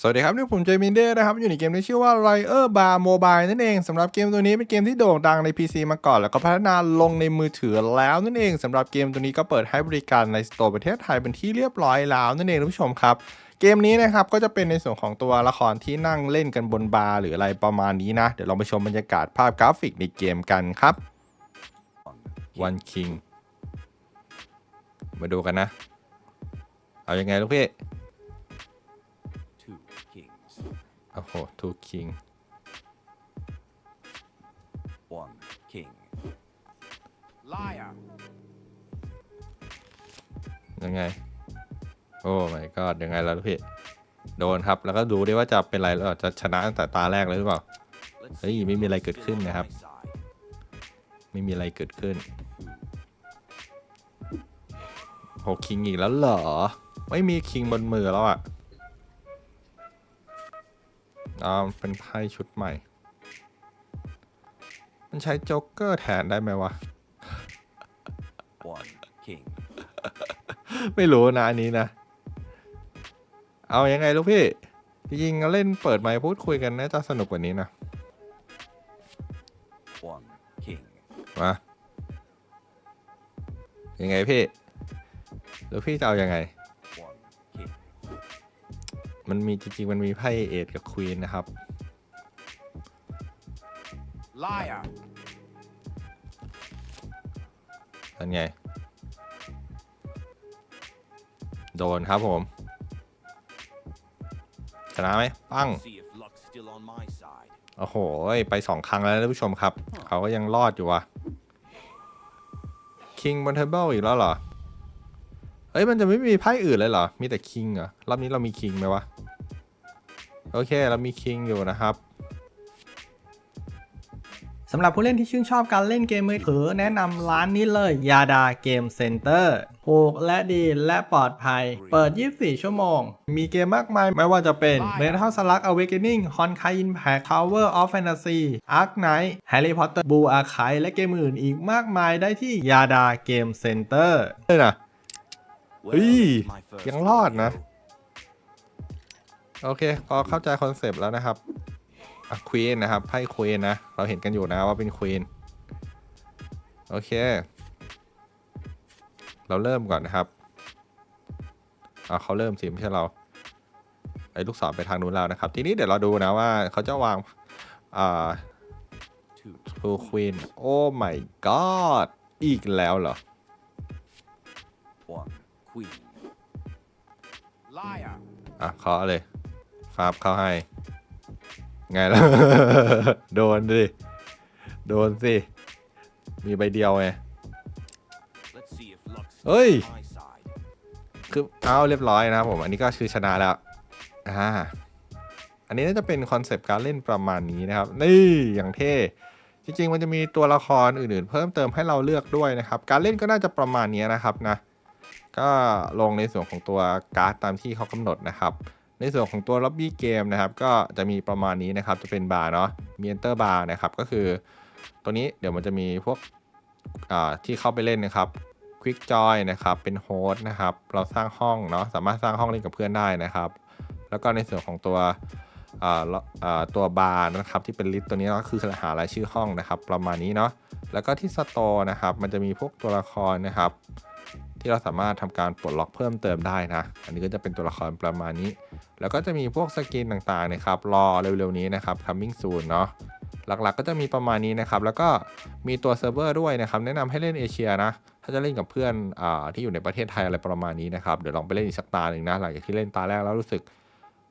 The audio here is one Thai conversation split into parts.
สวัสดีครับนี่ผมเจมินเดนะครับ อยู่ในเกมที่ชื่อว่า r i e r Bar Mobile นั่นเองสำหรับเกมตัวนี้เป็นเกมที่โด่งดังใน PC มาก่อน แล้วก็พัฒนาลงในมือถือแล้วนั่นเองสำหรับเกมตัวนี้ก็เปิดให้บริการในสโตร์ประเทศไทยเป็นที่เรียบร้อยแล้วนั่นเองท่านผู้ชมครับเกมนี้นะครับก็จะเป็นในส่วนของตัวละครที่นั่งเล่นกันบนบาร์หรืออะไรประมาณนี้นะ เดี๋ยวเราไปชมบรรยากาศภาพกราฟิกในเกมกันครับ One King มาดูกันนะ เอายังไงลูกพี่ โอ้โห Two King one king. Liar. ยังไง โอ้ my god ยังไงล่ะลูกพี่ โดนครับ แล้วก็ดูดิว่าจะเป็นไรหรือเปล่าจะชนะตั้งแต่ตาแรกเลยหรือเปล่า Let's เฮ้ย see ไม่ if มีอะไร luck's เกิด still ขึ้น on นะครับ my side. ไม่มีอะไรเกิดขึ้นโหคิงอีกแล้วเหรอ ไม่มีคิงบนมือแล้วอะ อ๋อเป็นไพ่ชุดใหม่ มันใช้โจ๊กเกอร์แทนได้ไหมวะ One king. ไม่รู้นะอันนี้นะ เอายังไงลูกพี่ จริงๆเล่นเปิดไมค์พูดคุยกันน่าจะสนุกกว่านี้นะ One king. มายังไงพี่แล้วพี่จะเอายังไง One king. มันมีจริงๆ มันมีไพ่เอทกับควีนนะครับ Liar. นั่นไง โดนครับผม ชนะไหมปั้ง See if luck's still on my side. โอ้โห ไปสองครั้งแล้วนะท่านผู้ชมครับ เขาก็ยังรอดอยู่ว่ะคิงบนเทเบิลอีกแล้วเหรอ เอ้ยมันจะไม่มีไพ่อื่นเลยเหรอ มีแต่คิงเหรอ รอบนี้เรามีคิงไหมวะ โอเคเรามีคิงอยู่นะครับสำหรับผู้เล่นที่ชื่นชอบการเล่นเกมมือถือแนะนำร้านนี้เลยยาดาเกมเซ็นเตอร์ถูกและดีและปลอดภัย เปิด 24 ชั่วโมง มีเกมมากมาย ไม่ว่าจะเป็น Metal Slug Awakening Honkai Impact Tower of Fantasy Ark Knight Harry Potter Blue Archive และเกมอื่นอีกมากมายได้ที่ยาดาเกมเซ็นเตอร์เลยนะ Well, Hey, it's my first ยังรอดนะ โอเค พอเข้าใจคอนเซปต์แล้วนะครับควีนนะครับไพ่ควีนนะ เราเห็นกันอยู่นะว่าเป็นควีนโอเค เราเริ่มก่อนนะครับอ่าเขาเริ่มสิไม่ใช่เราไอ้ลูกศรไปทางนู้นแล้วนะครับ ทีนี้เดี๋ยวเราดูนะว่าเขาจะวาง อ่าทูควีนโอ้ my god อีกแล้วเหรอ One queen. Liar. อะเคาะเลยครับเข้าให้ ไงล่ะ โดนดิ โดนสิ มีใบเดียวไง Let's see if luck's still Hey. on my side. คือเอาเรียบร้อยนะครับผม อันนี้ก็คือชนะแล้ว อ่า อันนี้น่าจะเป็นคอนเซปต์การเล่นประมาณนี้นะครับ นี่อย่างเท่ จริงๆ มันจะมีตัวละครอื่นๆ เพิ่มเติมให้เราเลือกด้วยนะครับ การเล่นก็น่าจะประมาณนี้นะครับนะ ก็ลงในส่วนของตัวการ์ดตามที่เขากำหนดนะครับ ในส่วนของตัวล็อบบี้เกมนะครับ ก็จะมีประมาณนี้นะครับ จะเป็นบาร์เนาะมี enter bar นะครับ ก็คือ ตัวนี้เดี๋ยวมันจะมีพวกที่เข้าไปเล่นนะครับ Quick Joy นะครับ เป็นโฮสต์นะครับ เราสร้างห้องเนาะ สามารถสร้างห้องเล่นกับเพื่อนได้นะครับ แล้วก็ในส่วนของตัวตัวบาร์นะครับที่เป็นลิสต์ตัวนี้ก็คือหารายชื่อห้องนะครับ ประมาณนี้เนาะ แล้วก็ที่สโตร์นะครับ มันจะมีพวกตัวละครนะครับ ที่เราสามารถทำการปลดล็อกเพิ่มเติมได้นะ อันนี้ก็จะเป็นตัวละครประมาณนี้ แล้วก็จะมีพวกสกินต่างๆนะครับ รอเร็วๆนี้นะครับ coming soon เนาะหลักๆก็จะมีประมาณนี้นะครับ แล้วก็มีตัวเซิร์ฟเวอร์ด้วยนะครับ แนะนำให้เล่นเอเชียนะ ถ้าจะเล่นกับเพื่อนอาที่อยู่ในประเทศไทยอะไรประมาณนี้นะครับ เดี๋ยวลองไปเล่นอีกสักตาหนึ่งนะ หลังจากที่เล่นตาแรกแล้วรู้สึก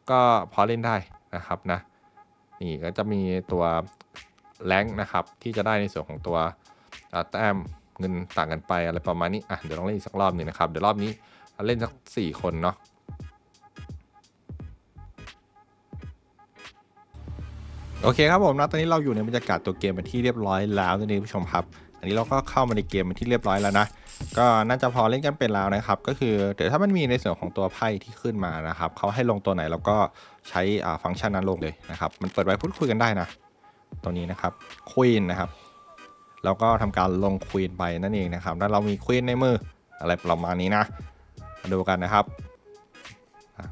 ก็พอเล่นได้นะครับนะ นี่ก็จะมีตัวแรงค์นะครับ ที่จะได้ในส่วนของตัวแต้ม เงินต่างกันไปอะไรประมาณนี้อะเดี๋ยวลองเล่นอีกสักรอบหนึ่งนะครับ เดี๋ยวรอบนี้เล่นสักสี่คนเนาะโอเคครับผมนะตอนนี้เราอยู่ในบรรยากาศตัวเกมเป็นที่เรียบร้อยแล้วนั่นเองผู้ชมครับ อันนี้เราก็เข้ามาในเกมเป็นที่เรียบร้อยแล้วนะ ก็น่าจะพอเล่นกันเป็นแล้วนะครับ ก็คือเดี๋ยวถ้ามันมีในส่วนของตัวไพ่ที่ขึ้นมานะครับเขาให้ลงตัวไหนเราก็ใช้ฟังก์ชันนั้นลงเลยนะครับ มันเปิดไว้พูดคุยกันได้นะ ตัวนี้นะครับควีนนะครับ แล้วก็ทำการลงควีนไปนั่นเองนะครับแล้วเรามีควีนในมืออะไรประมาณนี้นะมาดูกันนะครับอะ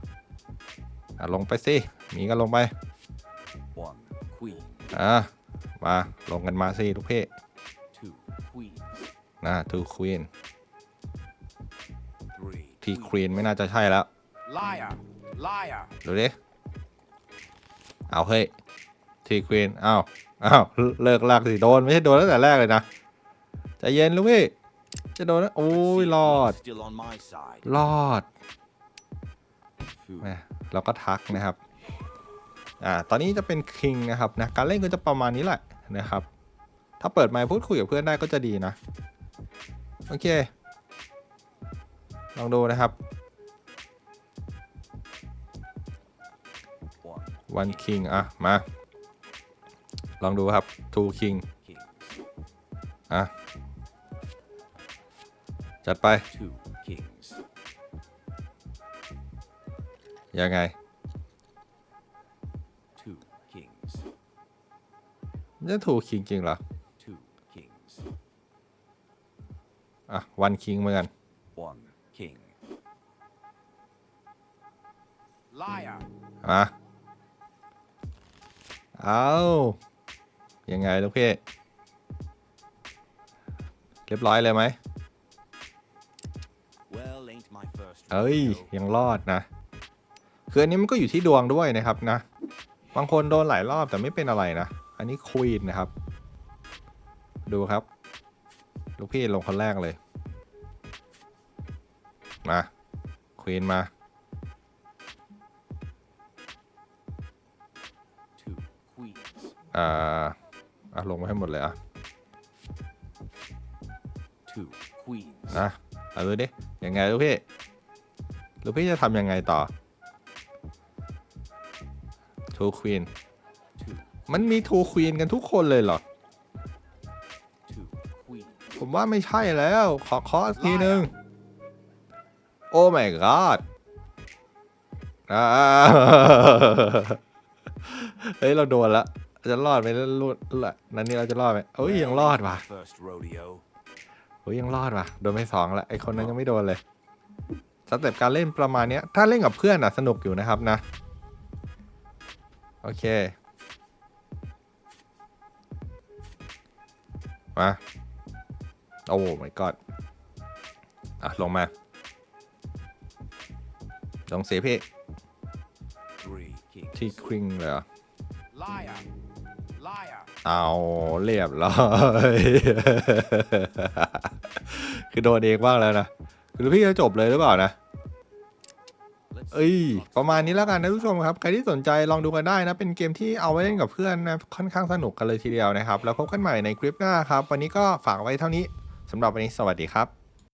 อะลงไปสิหมีก็ลงไป One queen. อะมาลงกันมาสิทุกเพศ Two queens. นะ two queen Three. ที่ queens. queen ไม่น่าจะใช่แล้ว Liar. Liar. ดูดิเอาเฮ้ยทีควีนอ้าว อ้าวเลิกลากสิโดนไม่ใช่โดนตั้งแต่แรกเลยนะใจเย็นลูกพี่จะโดนนะโอ้ยรอดรอดแหมเราก็ทักนะครับอ่าตอนนี้จะเป็นคิงนะครับนะการเล่นก็จะประมาณนี้แหละนะครับ ถ้าเปิดไมค์พูดคุยกับเพื่อนได้ก็จะดีนะโอเค ลองดูนะครับวันคิงอะมา ลองดูครับ two king Kings. อะ จัดไป Two kings. ยังไง Two kings. มันจะถูกคิงจริงเหรอ Two kings. อะวันคิงเหมือนกัน One king. Liar. อะ เอา ยังไงลูกพี่เรียบร้อยเลยไหม Well, ain't my first เอ้ย rodeo. ยังรอดนะ คืออันนี้มันก็อยู่ที่ดวงด้วยนะครับนะ บางคนโดนหลายรอบแต่ไม่เป็นอะไรนะ อันนี้ควีนนะครับ ดูครับ ลูกพี่ลงคนแรกเลย มาควีนมา Two queens. อ่า อะลงมาให้หมดเลยอะ Two queens. นะเอาดูดิยังไงลูกพี่ลูกพี่จะทำยังไงต่อทูควีน Two. มันมีทูควีนกันทุกคนเลยเหรอ Two queens. ผมว่าไม่ใช่แล้ว ขอเคาะทีนึง โอ้ my god อ่าเฮ้ย เราโดนละ จะรอดไหมแล้วรุดละนั่นนี่เราจะรอดไหมเอ้ยยังรอด Well, ain't ว่ะ my First rodeo. เฮ้ยยังรอดว่ะโดนไปสองละไอคนนั้นยังไม่โดนเลยสเต็ปการเล่นประมาณเนี้ยถ้าเล่นกับเพื่อนอะสนุกอยู่นะครับนะ โอเค มา โอ้ my god อะ ลงมา ลงเสียพี่ Three kings. ที่คริงเลยเหรอ Liar. Liar. เอาเรียบร้อยคือโดนเองบ้างแล้วนะคือพี่จะจบเลยหรือเปล่านะ Let's เอ้ย see if ประมาณนี้แล้วกันนะทุกผู้ชมครับ ใครที่สนใจลองดูกันได้นะ เป็นเกมที่เอาไว้เล่นกับเพื่อนนะ ค่อนข้างสนุกกันเลยทีเดียวนะครับ แล้วพบกันใหม่ในคลิปหน้าครับ วันนี้ก็ฝากไว้เท่านี้สำหรับวันนี้สวัสดีครับ